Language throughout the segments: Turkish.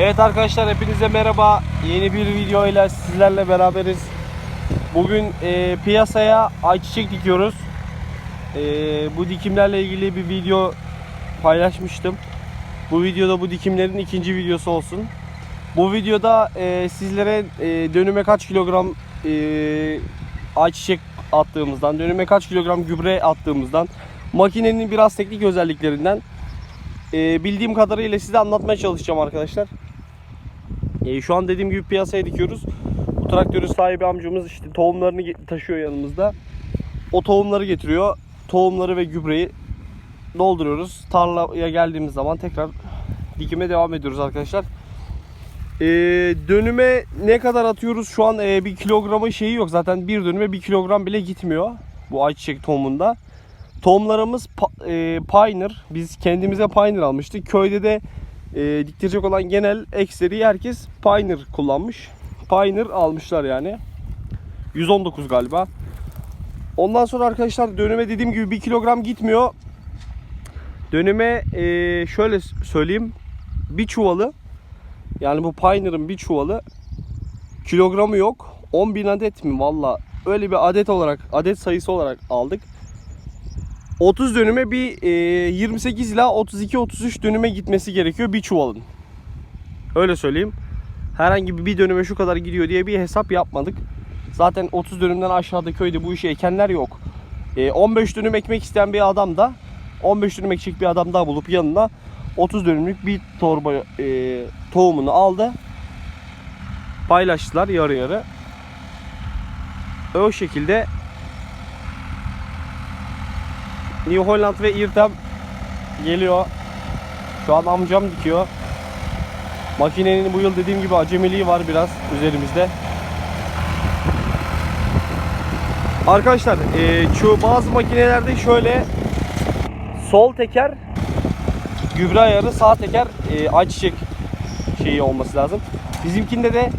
Evet arkadaşlar hepinize merhaba. Yeni bir video ile sizlerle beraberiz. Bugün e, piyasaya ayçiçek dikiyoruz. E, bu dikimlerle ilgili bir video paylaşmıştım. Bu videoda bu dikimlerin ikinci videosu olsun. Bu videoda e, sizlere e, dönüme kaç kilogram e, ayçiçek attığımızdan, dönüme kaç kilogram gübre attığımızdan, makinenin biraz teknik özelliklerinden e, bildiğim kadarıyla size anlatmaya çalışacağım arkadaşlar. E, şu an dediğim gibi piyasaya dikiyoruz. Bu traktörün sahibi amcamız işte tohumlarını taşıyor yanımızda. O tohumları getiriyor. Tohumları ve gübreyi dolduruyoruz. Tarlaya geldiğimiz zaman tekrar dikime devam ediyoruz arkadaşlar. E, dönüme ne kadar atıyoruz? Şu an e, bir kilogramı şeyi yok. Zaten bir dönüme bir kilogram bile gitmiyor. Bu ayçiçek tohumunda. Tohumlarımız e, Pioneer. Biz kendimize Pioneer almıştık. Köyde de e, diktirecek olan genel ekseri herkes Pioneer kullanmış. Pioneer almışlar yani. 119 galiba. Ondan sonra arkadaşlar döneme dediğim gibi 1 kilogram gitmiyor. Döneme e, şöyle söyleyeyim. Bir çuvalı yani bu Pioneer'ın bir çuvalı kilogramı yok. 10.000 adet mi valla öyle bir adet olarak adet sayısı olarak aldık. 30 dönüme bir e, 28 ila 32-33 dönüme gitmesi gerekiyor bir çuvalın. Öyle söyleyeyim. Herhangi bir, dönüme şu kadar gidiyor diye bir hesap yapmadık. Zaten 30 dönümden aşağıda köyde bu işi ekenler yok. E, 15 dönüm ekmek isteyen bir adam da 15 dönüm ekecek bir adam daha bulup yanına 30 dönümlük bir torba e, tohumunu aldı. Paylaştılar yarı yarı. O şekilde New Holland ve İrtem geliyor. Şu an amcam dikiyor. Makinenin bu yıl dediğim gibi acemiliği var biraz üzerimizde. Arkadaşlar e, şu bazı makinelerde şöyle sol teker gübre ayarı sağ teker e, ayçiçek şeyi olması lazım. Bizimkinde de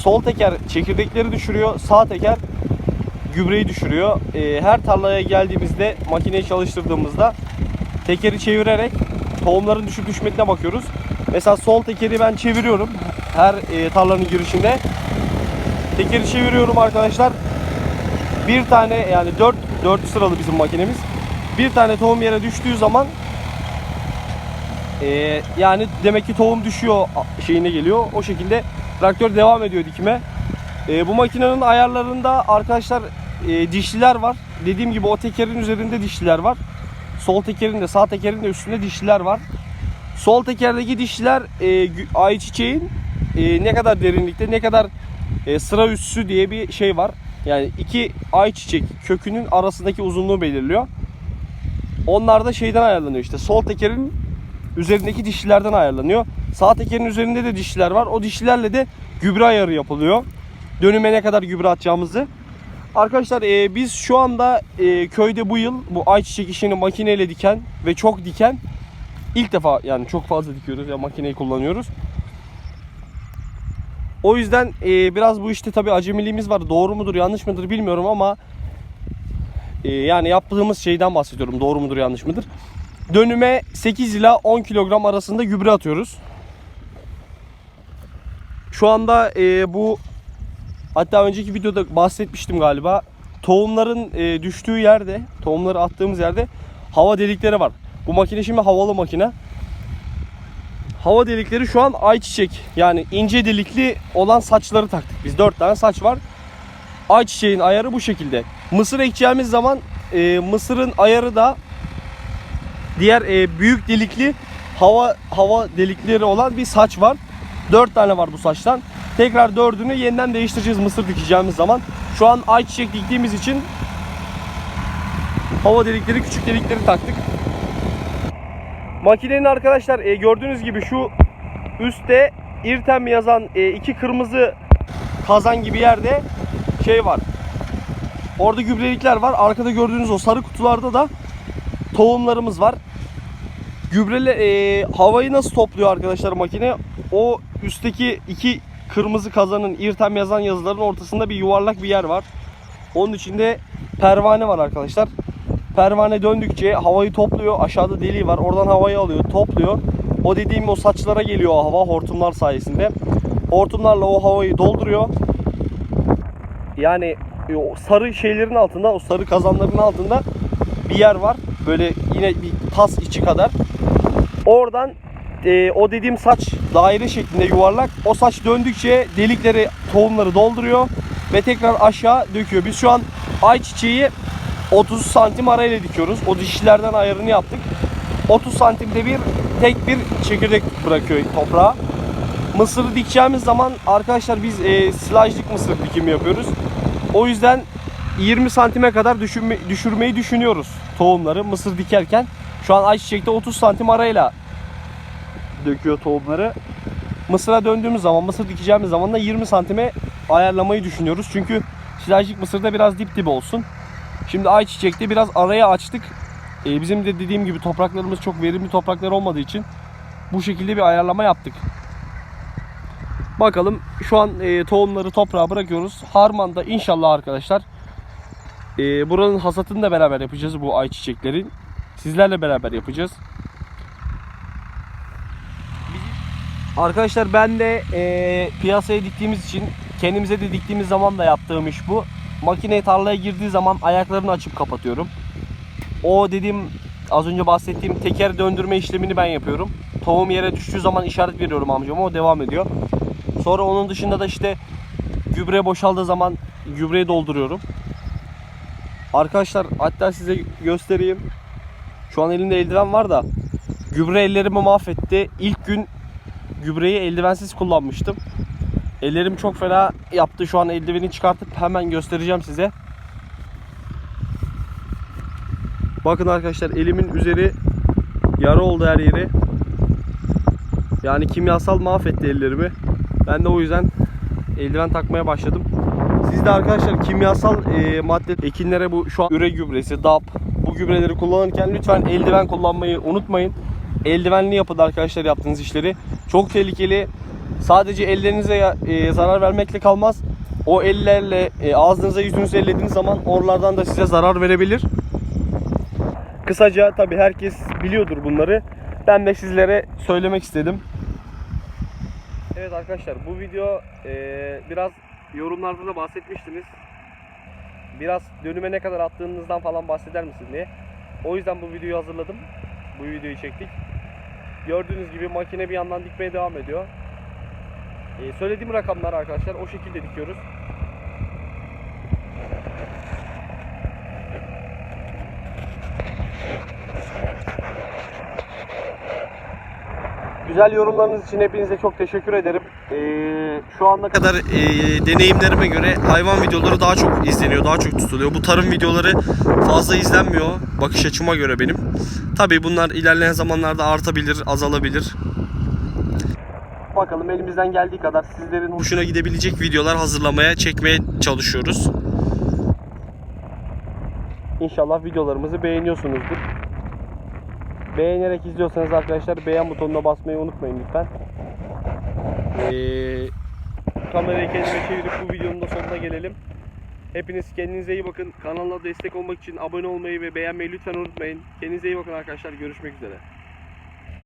sol teker çekirdekleri düşürüyor, sağ teker gübreyi düşürüyor. E, her tarlaya geldiğimizde makineyi çalıştırdığımızda tekeri çevirerek tohumların düşüp düşmediğine bakıyoruz. Mesela sol tekeri ben çeviriyorum her e, tarlanın girişinde. Tekeri çeviriyorum arkadaşlar. Bir tane yani 4 4 sıralı bizim makinemiz. Bir tane tohum yere düştüğü zaman e, yani demek ki tohum düşüyor şeyine geliyor. O şekilde traktör devam ediyor dikime. E, bu makinenin ayarlarında arkadaşlar e, dişliler var. Dediğim gibi o tekerin üzerinde dişliler var. Sol tekerin de sağ tekerin de üstünde dişliler var. Sol tekerdeki dişliler e, ayçiçeğin e, ne kadar derinlikte ne kadar e, sıra üssü diye bir şey var. Yani iki ayçiçek kökünün arasındaki uzunluğu belirliyor. Onlar da şeyden ayarlanıyor işte. Sol tekerin üzerindeki dişlilerden ayarlanıyor. Sağ tekerin üzerinde de dişliler var. O dişlilerle de gübre ayarı yapılıyor. Dönüme ne kadar gübre atacağımızı. Arkadaşlar e, biz şu anda e, köyde bu yıl bu ayçiçek işini makineyle diken ve çok diken ilk defa yani çok fazla dikiyoruz ya makineyi kullanıyoruz. O yüzden e, biraz bu işte tabi acemiliğimiz var. Doğru mudur yanlış mıdır bilmiyorum ama e, yani yaptığımız şeyden bahsediyorum. Doğru mudur yanlış mıdır? Dönüme 8 ila 10 kilogram arasında gübre atıyoruz. Şu anda e, bu hatta önceki videoda bahsetmiştim galiba. Tohumların e, düştüğü yerde, tohumları attığımız yerde hava delikleri var. Bu makine şimdi havalı makine. Hava delikleri şu an ayçiçek. Yani ince delikli olan saçları taktık. Biz 4 tane saç var. Ayçiçeğin ayarı bu şekilde. Mısır ekeceğimiz zaman e, mısırın ayarı da diğer e, büyük delikli hava hava delikleri olan bir saç var. 4 tane var bu saçtan. Tekrar dördünü yeniden değiştireceğiz mısır dikeceğimiz zaman. Şu an ayçiçek diktiğimiz için hava delikleri küçük delikleri taktık. Makinenin arkadaşlar e, gördüğünüz gibi şu üstte İrtem yazan e, iki kırmızı kazan gibi yerde şey var. Orada gübrelikler var. Arkada gördüğünüz o sarı kutularda da tohumlarımız var. Gübrele e, havayı nasıl topluyor arkadaşlar makine? O üstteki iki kırmızı kazanın İrtem yazan yazıların ortasında bir yuvarlak bir yer var. Onun içinde pervane var arkadaşlar. Pervane döndükçe havayı topluyor. Aşağıda deliği var. Oradan havayı alıyor, topluyor. O dediğim o saçlara geliyor o hava hortumlar sayesinde. Hortumlarla o havayı dolduruyor. Yani e, o sarı şeylerin altında, o sarı kazanların altında bir yer var. Böyle yine bir tas içi kadar. Oradan e, o dediğim saç daire şeklinde yuvarlak. O saç döndükçe delikleri, tohumları dolduruyor ve tekrar aşağı döküyor. Biz şu an ayçiçeği 30 santim arayla dikiyoruz. O dişlerden ayarını yaptık. 30 santimde bir tek bir çekirdek bırakıyor toprağa. Mısırı dikeceğimiz zaman arkadaşlar biz e, silajlık mısır dikimi yapıyoruz. O yüzden 20 santime kadar düşürme, düşürmeyi düşünüyoruz tohumları mısır dikerken. Şu an ayçiçekte 30 santim arayla döküyor tohumları. Mısıra döndüğümüz zaman, mısır dikeceğimiz zaman da 20 santime ayarlamayı düşünüyoruz. Çünkü silajlık mısırda biraz dip dibe olsun. Şimdi ayçiçekte biraz araya açtık. Ee, bizim de dediğim gibi topraklarımız çok verimli topraklar olmadığı için bu şekilde bir ayarlama yaptık. Bakalım şu an e, tohumları toprağa bırakıyoruz. Harman'da inşallah arkadaşlar e, buranın hasatını da beraber yapacağız bu ayçiçeklerin. Sizlerle beraber yapacağız. Arkadaşlar ben de e, piyasaya diktiğimiz için kendimize de diktiğimiz zaman da yaptığım iş bu. Makine tarlaya girdiği zaman ayaklarını açıp kapatıyorum. O dediğim az önce bahsettiğim teker döndürme işlemini ben yapıyorum. Tohum yere düştüğü zaman işaret veriyorum amcama o devam ediyor. Sonra onun dışında da işte gübre boşaldığı zaman gübreyi dolduruyorum. Arkadaşlar hatta size göstereyim. Şu an elimde eldiven var da gübre ellerimi mahvetti. İlk gün gübreyi eldivensiz kullanmıştım. Ellerim çok fena yaptı. Şu an eldiveni çıkartıp hemen göstereceğim size. Bakın arkadaşlar elimin üzeri yara oldu her yeri. Yani kimyasal mahvetti ellerimi. Ben de o yüzden eldiven takmaya başladım. Siz de arkadaşlar kimyasal e, madde ekinlere bu şu an üre gübresi, DAP bu gübreleri kullanırken lütfen eldiven kullanmayı unutmayın. Eldivenli yapın arkadaşlar yaptığınız işleri. Çok tehlikeli. Sadece ellerinize e, zarar vermekle kalmaz. O ellerle e, ağzınıza yüzünüzü ellediğiniz zaman oralardan da size zarar verebilir. Kısaca tabi herkes biliyordur bunları. Ben de sizlere söylemek istedim. Evet arkadaşlar bu video e, biraz yorumlarda da bahsetmiştiniz. Biraz dönüme ne kadar attığınızdan falan bahseder misin diye. O yüzden bu videoyu hazırladım. Bu videoyu çektik. Gördüğünüz gibi makine bir yandan dikmeye devam ediyor. E, söylediğim rakamlar arkadaşlar o şekilde dikiyoruz. Güzel yorumlarınız için hepinize çok teşekkür ederim. Ee, şu ana kadar e, deneyimlerime göre hayvan videoları daha çok izleniyor, daha çok tutuluyor. Bu tarım videoları fazla izlenmiyor bakış açıma göre benim. Tabii bunlar ilerleyen zamanlarda artabilir, azalabilir. Bakalım elimizden geldiği kadar sizlerin hoşuna gidebilecek videolar hazırlamaya, çekmeye çalışıyoruz. İnşallah videolarımızı beğeniyorsunuzdur. Beğenerek izliyorsanız arkadaşlar beğen butonuna basmayı unutmayın lütfen. Ee, kamerayı kendime çevirip bu videonun da sonuna gelelim. Hepiniz kendinize iyi bakın. Kanala destek olmak için abone olmayı ve beğenmeyi lütfen unutmayın. Kendinize iyi bakın arkadaşlar. Görüşmek üzere.